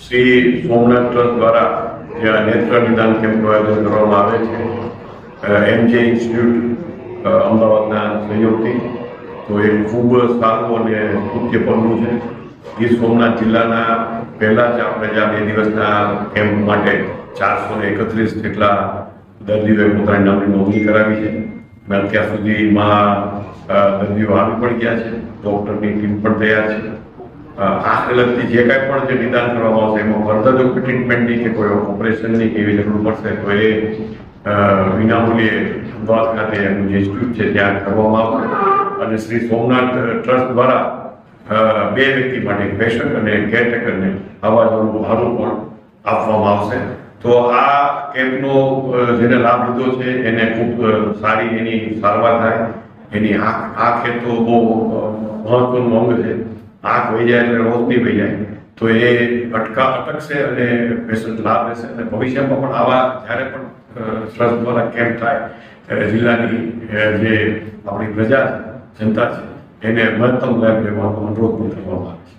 Shri Somnath trust દ્વારા જ્યાં નેત્ર નિદાન કેમ્પનું આયોજન કરવામાં આવે છે એમજે ઇન્સ્ટિટ્યૂટ અમદાવાદના સહયોગથી. તો એ ખૂબ સારું અને મુખ્ય પગલું છે. ગીર સોમનાથ જિલ્લાના પહેલાં જ આપણે જ્યાં બે દિવસના કેમ્પ માટે ચારસો ને એકત્રીસ જેટલા દર્દીઓએ પોતાની નામની નોંધણી કરાવી છે. અને અત્યાર સુધીમાં દર્દીઓ આવી પણ ગયા છે. ડૉક્ટરની ટીમ પણ તૈયાર છે. અ, આંખને લગતી જે કાંઈ પણ જે નિદાન કરવામાં આવશે એમાં ફર્ધર જો ટ્રીટમેન્ટની કે કોઈ ઓપરેશનની કે એવી જરૂર પડશે તો એ વિનામૂલ્યે અમદાવાદ ખાતે એમનું જે ઇન્સ્ટિટ્યૂટ છે ત્યાં કરવામાં આવશે. અને શ્રી સોમનાથ ટ્રસ્ટ દ્વારા બે વ્યક્તિ માટે પેશન્ટ અને કેરટેકરને આવા જવાનું ભાડું પણ આપવામાં આવશે. તો આ કેમ્પનો જેને લાભ લીધો છે એને ખૂબ સારી એની સારવાર થાય. એની આંખ આંખ એ બહુ મહત્વનું અંગ છે. આંખ વહી જાય એટલે રોશની વહી જાય. તો એ અટકા અટકશે અને પેશન્ટ લાભ લેશે અને ભવિષ્યમાં પણ આવા જ્યારે પણ ટ્રસ્ટ દ્વારા કેમ્પ થાય, ત્યારે જિલ્લાની જે આપણી પ્રજા જનતા છે, એને મહત્તમ લાભ લેવાનો અનુરોધ પણ કરવામાં આવે છે.